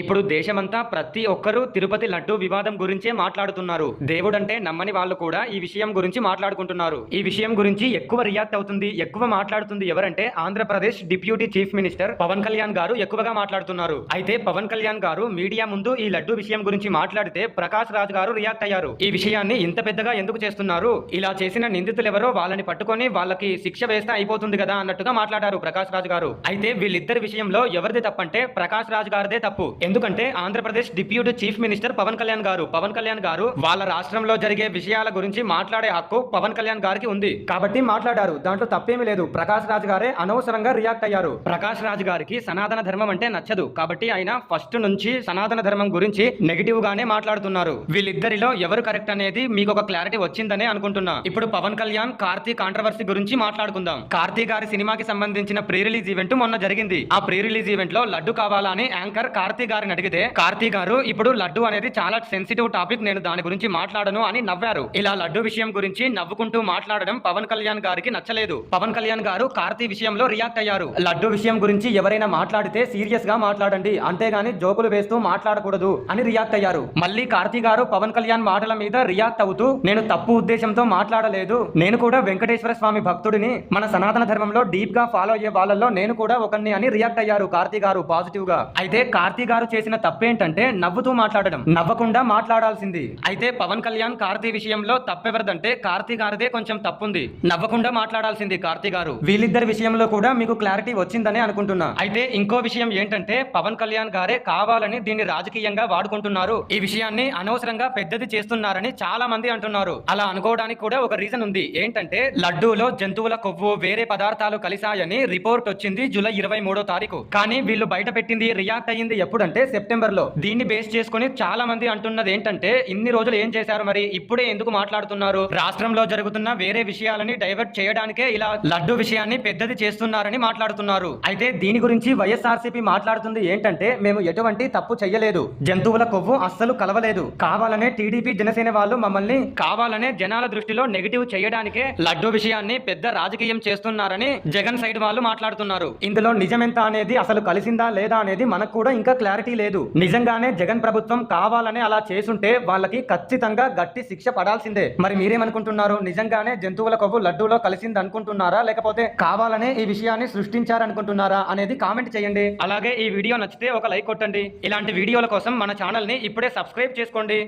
ఇప్పుడు దేశమంతా ప్రతి ఒక్కరూ తిరుపతి లడ్డూ వివాదం గురించే మాట్లాడుతున్నారు. దేవుడంటే నమ్మని వాళ్ళు కూడా ఈ విషయం గురించి మాట్లాడుకుంటున్నారు. ఈ విషయం గురించి ఎక్కువ రియాక్ట్ అవుతుంది ఎక్కువ మాట్లాడుతుంది ఎవరంటే Andhra Pradesh deputy chief minister Pawan Kalyan గారు ఎక్కువగా మాట్లాడుతున్నారు. అయితే పవన్ కళ్యాణ్ గారు మీడియా ముందు ఈ లడ్డు విషయం గురించి మాట్లాడితే ప్రకాష్ రాజ్ గారు రియాక్ట్ అయ్యారు. ఈ విషయాన్ని ఇంత పెద్దగా ఎందుకు చేస్తున్నారు? ఇలా చేసిన నిందితులు ఎవరో వాళ్ళని పట్టుకొని వాళ్ళకి శిక్ష వేస్తే అయిపోతుంది కదా అన్నట్టుగా మాట్లాడారు ప్రకాష్ రాజ్ గారు. అయితే వీళ్ళిద్దరి విషయంలో ఎవరిది తప్పంటే ప్రకాష్ రాజ్ గారిదే తప్పు. ఎందుకంటే Andhra Pradesh deputy chief minister Pawan Kalyan గారు పవన్ కళ్యాణ్ గారు వాళ్ళ రాష్ట్రంలో జరిగే విషయాల గురించి మాట్లాడే హక్కు పవన్ కళ్యాణ్ గారికి ఉంది. కాబట్టి మాట్లాడారు. దాంట్లో తప్పేమీ లేదు. ప్రకాష్ రాజ్ గారే అనవసరంగా రియాక్ట్ అయ్యారు. ప్రకాష్ రాజ్ గారికి సనాతన ధర్మం అంటే నచ్చదు. కాబట్టి ఆయన ఫస్ట్ నుంచి సనాతన ధర్మం గురించి నెగిటివ్ గానే మాట్లాడుతున్నారు. వీళ్ళిద్దరిలో ఎవరు కరెక్ట్ అనేది మీకు ఒక క్లారిటీ వచ్చిందనే అనుకుంటున్నా. ఇప్పుడు పవన్ కళ్యాణ్ కార్తీ కాంట్రవర్సీ గురించి మాట్లాడుకుందాం. కార్తీ గారి సినిమాకి సంబంధించిన ప్రీ రిలీజ్ ఈవెంట్ మొన్న జరిగింది. ఆ ప్రీ రిలీజ్ ఈవెంట్లో లడ్డు కావాలా అని యాంకర్ కార్తీ గారిని అడిగితే కార్తీ గారు ఇప్పుడు లడ్డు అనేది చాలా సెన్సిటివ్ టాపిక్ నేను దాని గురించి మాట్లాడను అని నవ్వారు. ఇలా లడ్డు విషయం గురించి నవ్వుకుంటూ మాట్లాడడం పవన్ కళ్యాణ్ గారికి నచ్చలేదు. పవన్ కళ్యాణ్ గారు కార్తీ విషయంలో రియాక్ట్ అయ్యారు. లడ్డు విషయం గురించి ఎవరైనా మాట్లాడితే సీరియస్గా మాట్లాడండి అంతేగాని జోకులు వేస్తూ మాట్లాడకూడదు అని రియాక్ట్ అయ్యారు. మళ్ళీ కార్తీ గారు పవన్ కళ్యాణ్ మాటల మీద రియాక్ట్ అవుతూ నేను తప్పు ఉద్దేశంతో మాట్లాడలేదు. నేను కూడా వెంకటేశ్వర స్వామి భక్తుడిని. మన సనాతన ధర్మంలో డీప్గా ఫాలో అయ్యే వాళ్ళలో నేను కూడా ఒకరిని అని రియాక్ట్ అయ్యారు కార్తీ గారు పాజిటివ్గా. అయితే కార్తీ గారు చేసిన తప్పేంటంటే నవ్వుతూ మాట్లాడడం నవ్వకుండా మాట్లాడాల్సింది. అయితే పవన్ కళ్యాణ్ కార్తీ విషయంలో తప్పెవరిదంటే కార్తీ గారిదే కొంచెం తప్పుంది. నవ్వకుండా మాట్లాడాల్సింది కార్తీ గారు. వీళ్ళిద్దరి విషయంలో కూడా మీకు క్లారిటీ వచ్చిందని అనుకుంటున్నా. అయితే ఇంకో విషయం ఏంటంటే పవన్ కళ్యాణ్ గారే కావాలని దీన్ని రాజకీయంగా వాడుకుంటున్నారు. ఈ విషయాన్ని అనవసరంగా పెద్దది చేస్తున్నారని చాలా మంది అంటున్నారు. అలా అనుకోవడానికి కూడా ఒక రీజన్ ఉంది. ఏంటంటే లడ్డూలో జంతువుల కొవ్వు వేరే పదార్థాలు కలిశాయని రిపోర్ట్ వచ్చింది జూలై ఇరవై మూడో తారీఖు. కానీ వీళ్ళు బయట పెట్టింది రియాక్ట్ అయ్యింది ఎప్పుడంటే సెప్టెంబర్లో దీన్ని బేస్ చేసుకుని చాలా మంది అంటున్నది ఏంటంటే ఇన్ని రోజులు ఏం చేశారు మరి? ఇప్పుడే ఎందుకు మాట్లాడుతున్నారు? రాష్ట్రంలో జరుగుతున్న వేరే విషయాలని డైవర్ట్ చేయడానికే ఇలా లడ్డు విషయాన్ని పెద్దది చేస్తున్నారని మాట్లాడుతున్నారు. అయితే దీని గురించి వైఎస్ఆర్సీపీ మాట్లాడుతుంది ఏంటంటే మేము ఎటువంటి తప్పు చెయ్యలేదు. జంతువుల కొవ్వు అస్సలు కలవలేదు. కావాలనే టీడీపీ జనసేన వాళ్ళు మమ్మల్ని కావాలనే జనాల దృష్టిలో నెగిటివ్ చేయడానికే లడ్డు విషయాన్ని పెద్ద రాజకీయం చేస్తున్నారని జగన్ సైడ్ వాళ్ళు మాట్లాడుతున్నారు. ఇందులో నిజమెంత అనేది అసలు కలిసిందా లేదా అనేది మనకు కూడా ఇంకా క్లారిటీ క్లారిటీ లేదు. నిజంగానే జగన్ ప్రభుత్వం కావాలనే అలా చేసుంటే వాళ్ళకి ఖచ్చితంగా గట్టి శిక్ష పడాల్సిందే. మరి మీరేమనుకుంటున్నారు? నిజంగానే జంతువుల కొవ్వు లడ్డూలో కలిసింది అనుకుంటున్నారా లేకపోతే కావాలనే ఈ విషయాన్ని సృష్టించారనుకుంటున్నారా? అనేది కామెంట్ చేయండి. అలాగే ఈ వీడియో నచ్చితే ఒక లైక్ కొట్టండి. ఇలాంటి వీడియోల కోసం మన ఛానల్ని ఇప్పుడే సబ్స్క్రైబ్ చేసుకోండి.